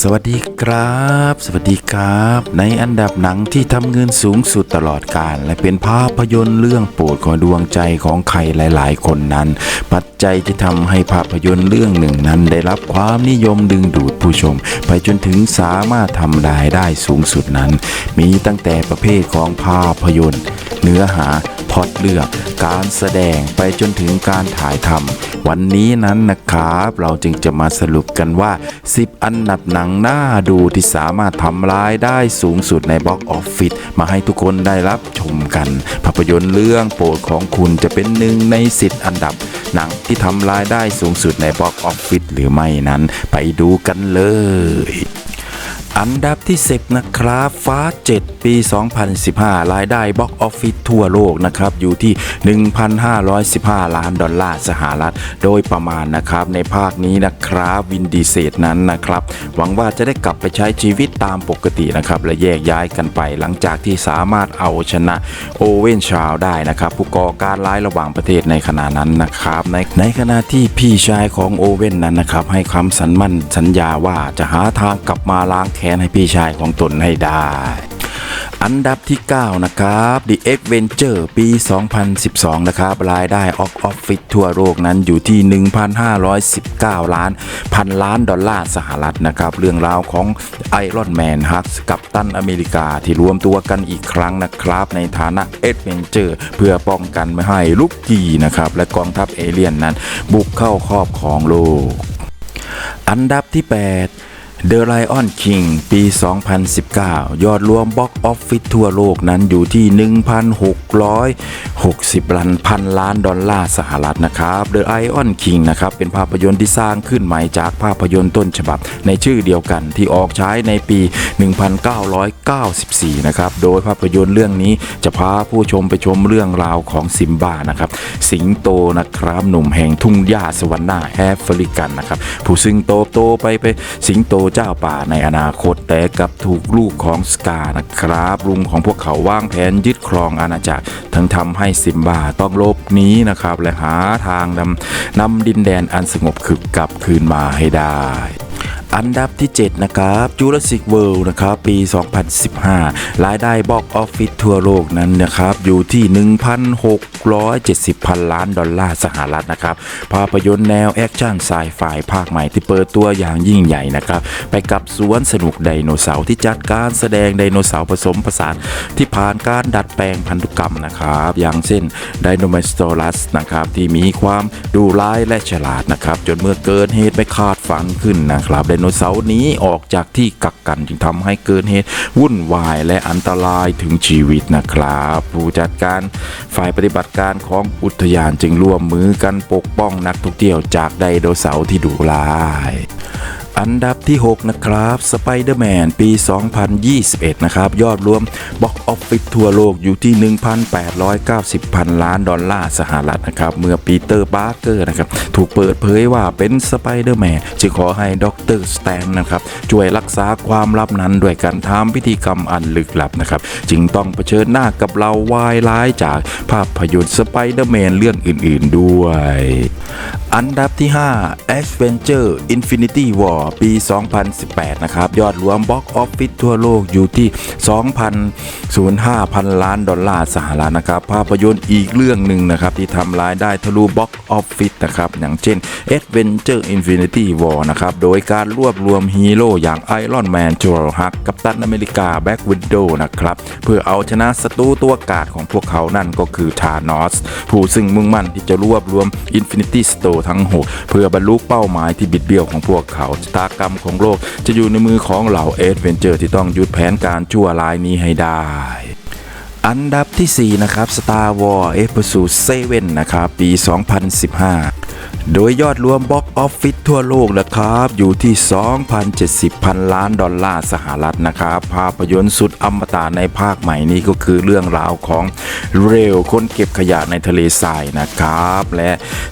สวัสดีครับ สวัสดีครับ ในอันดับหนังที่ทำเงินสูงสุดตลอดกาลและเป็นภาพยนตร์เรื่องโปรดของดวงใจของใครหลาย ๆ คนนั้น ปัจจัยที่ทำให้ภาพยนตร์เรื่องหนึ่งนั้น ได้รับความนิยมดึงดูดผู้ชม ไปจนถึงสามารถทำรายได้สูงสุดนั้น มีตั้งแต่ประเภทของภาพยนตร์ เนื้อหา พล็อตเรื่องการแสดงไปจนถึงการถ่ายทำวันนี้นั้นนะครับเราจึงจะมาสรุปกันว่า 10 อันดับหนังหน่าดูที่สามารถทำรายได้สูงสุดในบ็อกออฟฟิศมาให้ทุกคนได้รับชมกัน ภาพยนตร์เรื่องโปรดของคุณจะเป็นหนึ่งในสิอันดับหนังที่ทำรายได้สูงสุดในบ็อกออฟฟิศหรือไม่นั้น ไปดูกันเลย อันดับที่ 10 นะครับ ฟ้า 7 ปี 2015 รายได้บ็อกออฟฟิศทั่วโลกนะครับ อยู่ที่ 1,515 ล้านดอลลาร์สหรัฐ โดยประมาณนะครับ ในภาคนี้นะครับวินดีเซตนั้นนะครับ หวังว่าจะได้กลับไปใช้ชีวิตตามปกตินะครับ และแยกย้ายกันไปหลังจากที่สามารถเอาชนะโอเวนชาวได้นะครับ ผู้ก่อการร้ายระหว่างประเทศในขณะนั้นนะครับ ในในขณะที่พี่ชายของโอเว่นนั้นนะครับให้คำสัญมั่นสัญญาว่าจะหาทางกลับมาล้างแค้นให้พี่ชายของตนให้ได้ อันดับที่ 9 นะครับ The Adventure ปี 2012 นะครับ รายได้ออกออฟฟิศทั่วโลกนั้นอยู่ที่ 1,519 ล้านพันล้านดอลลาร์สหรัฐนะครับ เรื่องราวของไอรอนแมนฮักกับตันอเมริกาที่รวมตัวกันอีกครั้งนะครับ ในฐานะเอ็ดเวนเจอร์เพื่อป้องกันไม่ให้ลุกกีนะครับ และกองทัพเอเลี่ยนนั้น บุกเข้าครอบครองโลก อันดับที่ 8 The Lion King ปี 2019 ยอดรวมบ็อกออฟฟิศทั่วโลกนั้นอยู่ที่ 1,660ล้านพันล้านดอลลาร์สหรัฐนะครับ The Lion King นะครับ เป็นภาพยนตร์ที่สร้างขึ้นใหม่จากภาพยนตร์ต้นฉบับ ในชื่อเดียวกันที่ออกฉายในปี 1994 นะครับ โดยภาพยนตร์เรื่องนี้จะพาผู้ชมไปชมเรื่องราวของซิมบ้านะครับ สิงโตนะครับ หนุ่มแห่งทุ่งหญ้าสวรรค์นาแอฟริกันนะครับ ผู้ซึ่งโตโตไปไปสิงโตเจ้าป่าในอนาคตแต่กับถูกลูกของสกานะครับลุงของพวกเขาวางแผนยึดครองอาณาจักรทั้งทำให้ซิมบาต้องลบหนีนะครับ และหาทางนำนำดินแดนอันสงบขึกกลับคืนมาให้ได้ อันดับที่ 7 นะครับ Jurassic World นะครับ ปี 2015 รายได้บ็อกออฟฟิศทั่วโลกนั้นนะครับ อยู่ที่ 1,670พันล้านดอลลาร์สหรัฐนะครับ ภาพยนตร์แนวแอคชั่นไซไฟภาคใหม่ที่เปิดตัวอย่างยิ่งใหญ่นะครับ ไปกับสวนสนุกไดโนเสาร์ที่จัดการแสดงไดโนเสาร์ผสมผสานที่ผ่านการดัดแปลงพันธุกรรมนะครับ อย่างเช่นไดโนมสโตรัสนะครับที่มีความดูร้ายและฉลาดนะครับ จนเมื่อเกิดเหตุไม่คาดฝันขึ้นนะครับไดโนนเสาร์นี้ออกจากที่กักกันจึงทำให้เกิดเหตุวุ่นวายและอันตรายถึงชีวิตนะครับ ผู้จัดการฝ่ายปฏิบัติการของอุทยานจึงร่วมมือกันปกป้องนักท่องเที่ยวจากไดโนเสาร์ที่ดุร้าย อันดับที่ 6 นะครับ Spider-Man ปี 2021 นะครับ ยอดรวมบ็อกออฟฟิศทั่วโลกอยู่ที่ 1,890 พันล้านดอลลาร์สหรัฐนะครับ เมื่อปีเตอร์บาร์เกอร์นะครับ ถูกเปิดเผยว่าเป็นสไปเดอร์แมนจึงขอให้ด็อกเตอร์สแตนนะครับ ช่วยรักษาความลับนั้นด้วยการทำพิธีกรรมอันลึกลับนะครับ จึงต้องเผชิญหน้ากับเราวายร้ายจากภาพยนตร์สไปเดอร์แมนเรื่องอื่น ๆด้วย อันดับที่ 5 Adventure Infinity War ปี 2018 นะครับ ยอดรวมบ็อกออฟฟิศทั่วโลกอยู่ที่ 2,005พันล้านดอลลาร์สหรัฐนะครับ ภาพยนตร์อีกเรื่องหนึ่งนะครับ ที่ทำรายได้ทะลุบ็อกออฟฟิศนะครับ อย่างเช่น Adventure Infinity War นะครับ โดยการรวบรวมฮีโร่อย่าง Iron Man จอร์ฮักกัปตันอเมริกา แบ็กวิดโดนะครับ เพื่อเอาชนะศัตรูตัวกาดของพวกเขานั่นก็คือธานอสผู้ซึ่งมุ่งมั่นที่จะรวบรวม Infinity Stone ทั้ง 6 เพื่อบรรลุเป้าหมายที่บิดเบี้ยวของพวกเขาชะตากรรมของโลก จะอยู่ในมือของเหล่าเอดเวนเจอร์ที่ต้องยุดแผนการชั่วร้ายนี้ให้ได้อันดับที่ 4 นะครับ Star Wars Episode 7 นะครับ ปี 2015 โดยยอดรวมบ็อกออฟฟิศทั่วโลกนะครับ อยู่ที่ 2,070พันล้านดอลลาร์สหรัฐนะครับ ภาพยนตร์สุดอมตะในภาคใหม่นี้ก็คือเรื่องราวของเรลคนเก็บขยะในทะเลทรายนะครับ และ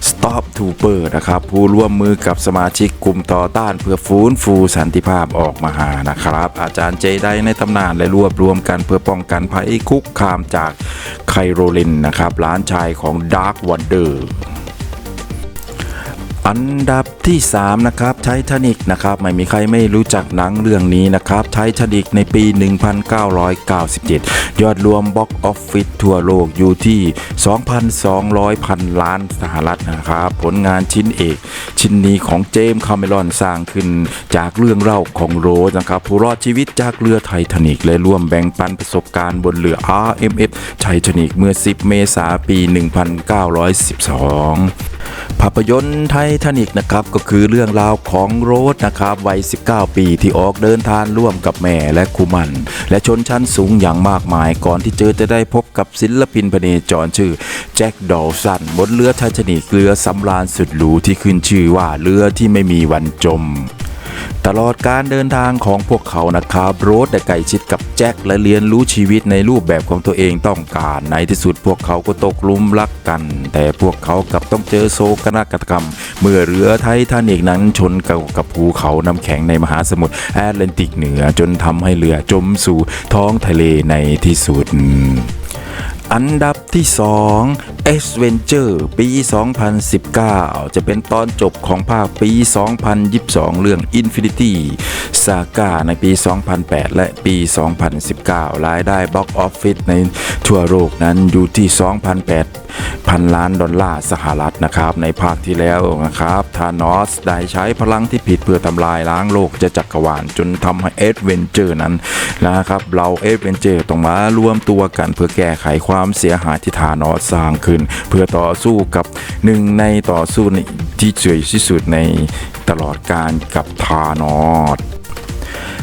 Stop Trooper นะครับ ผู้ร่วมมือกับสมาชิกกลุ่มต่อต้านเพื่อฟื้นฟูสันติภาพออกมาหานะครับ อาจารย์เจไดในตำนานและรวบรวมกันเพื่อป้องกันภัยคุกคามจากไคโรลินนะครับล้านชายของดาร์ w วันเดอร์ อันดับที่ 3 นะครับไททานิกนะครับไม่มีใครไม่รู้จักหนังเรื่องนี้นะครับไททานิกในปี 1997 ยอดรวมบ็อกออฟฟิศทั่วโลกอยู่ที่ 2,200พันล้านสหรัฐนะครับ ผลงานชิ้นเอก ชิ้นนี้ของเจมส์คาเมรอนสร้างขึ้นจากเรื่องเล่าของโรสนะครับ ผู้รอดชีวิตจากเรือไททานิกและร่วมแบ่งปันประสบการณ์บนเรือ RMS ไททานิกเมื่อ 10 เมษายนปี 1912 ภาพยนตร์ไททานิกนะครับก็คือเรื่องราวของโรสนะครับวัย 19 ปีที่ออกเดินทางร่วมกับแม่และคูมัน และชนชั้นสูงอย่างมากมาย ก่อนที่เจอจะได้พบกับศิลปินพเนจรชื่อ แจ็คดอลสันบนเรือไททานิกเรือสำราญสุดหรูที่ขึ้นชื่อว่าเรือที่ไม่มีวันจม ตลอดการเดินทางของพวกเขานะครับโรสได้ใกล้ชิดกับแจ็คและเรียนรู้ชีวิตในรูปแบบของตัวเองต้องการ ในที่สุดพวกเขาก็ตกหลุมรักกัน แต่พวกเขากลับต้องเจอโศกนาฏกรรม เมื่อเรือไททานิกนั้นชนกับกับภูเขาน้ำแข็งในมหาสมุทรแอตแลนติกเหนือจนทำให้เรือจมสู่ท้องทะเลในที่สุดอันดับที่ 2 a d Venture ปี 2019 จะเป็นตอนจบของภาคปี 2022 เรื่อง Infinity Saga ในปี 2008 และปี 2019 รายได้บ็อกออฟฟิศในทั่วโลกนั้นอยู่ที่ 2,800พันล้านดอลลาร์สหรัฐนะครับ ในภาคที่แล้วนะครับธานอสได้ใช้พลังที่ผิดเพื่อทำลายล้างโลกจะจักรวาลจนทำให้เอ v เวนเจอร์นั้นนะครับ เราเอ v เวนเจอร์ต้องมารวมตัวกันเพื่อแก้ไขความเสียหายที่ธานอสสร้างขึ้น เพื่อต่อสู้กับหนึ่งในต่อสู้ที่เฉยที่สุดในตลอดการกับธานอส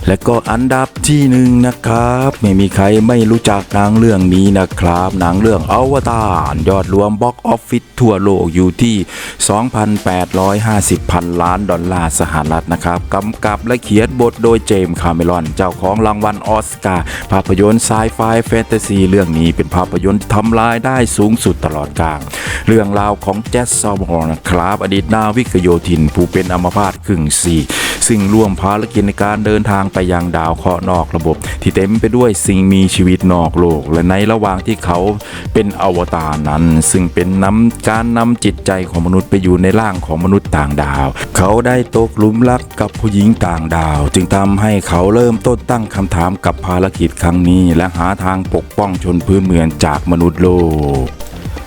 และก็อันดับที่หนึ่งนะครับ ไม่มีใครไม่รู้จักหนังเรื่องนี้นะครับ หนังเรื่องอวตารยอดรวมบ็อกออฟฟิศทั่วโลกอยู่ที่ 2,850พันล้านดอลลาร์สหรัฐนะครับกำกับและเขียนบทโดยเจมส์คาเมรอน เจ้าของรางวัลออสการ์ภาพยนตร์ไซไฟแฟนตาซีเรื่องนี้เป็นภาพยนตร์ทำรายได้สูงสุดตลอดกาลเรื่องราวของแจสซอมฮอร์นะครับ อดีตนาวิกโยธิน ผู้เป็นอัมพาตครึ่งซี ซึ่งร่วมภารกิจในการเดินทางไปยังดาวเคราะห์นอกระบบ ที่เต็มไปด้วยสิ่งมีชีวิตนอกโลก และในระหว่างที่เขาเป็นอวตารนั้น ซึ่งเป็นนำการนำจิตใจของมนุษย์ไปอยู่ในร่างของมนุษย์ต่างดาว เขาได้ตกหลุมรักกับผู้หญิงต่างดาว จึงทำให้เขาเริ่มต้นตั้งคำถามกับภารกิจครั้งนี้ และหาทางปกป้องชนพื้นเมืองจากมนุษย์โลก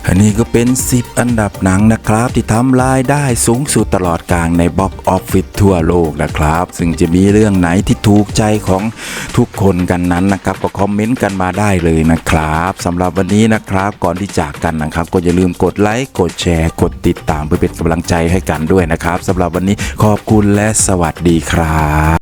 อันนี้ก็เป็น 10 อันดับหนังนะครับ ที่ทำรายได้สูงสุดตลอดกลางในบ็อกออฟฟิศทั่วโลกนะครับ ซึ่งจะมีเรื่องไหนที่ถูกใจของทุกคนกันนั้นนะครับ ก็คอมเมนต์กันมาได้เลยนะครับสำหรับวันนี้นะครับก่อนที่จากกันนะครับ ก็อย่าลืมกดไลค์กดแชร์ กดติดตามเพื่อเป็นกำลังใจให้กันด้วยนะครับสำหรับวันนี้ขอบคุณและสวัสดีครับ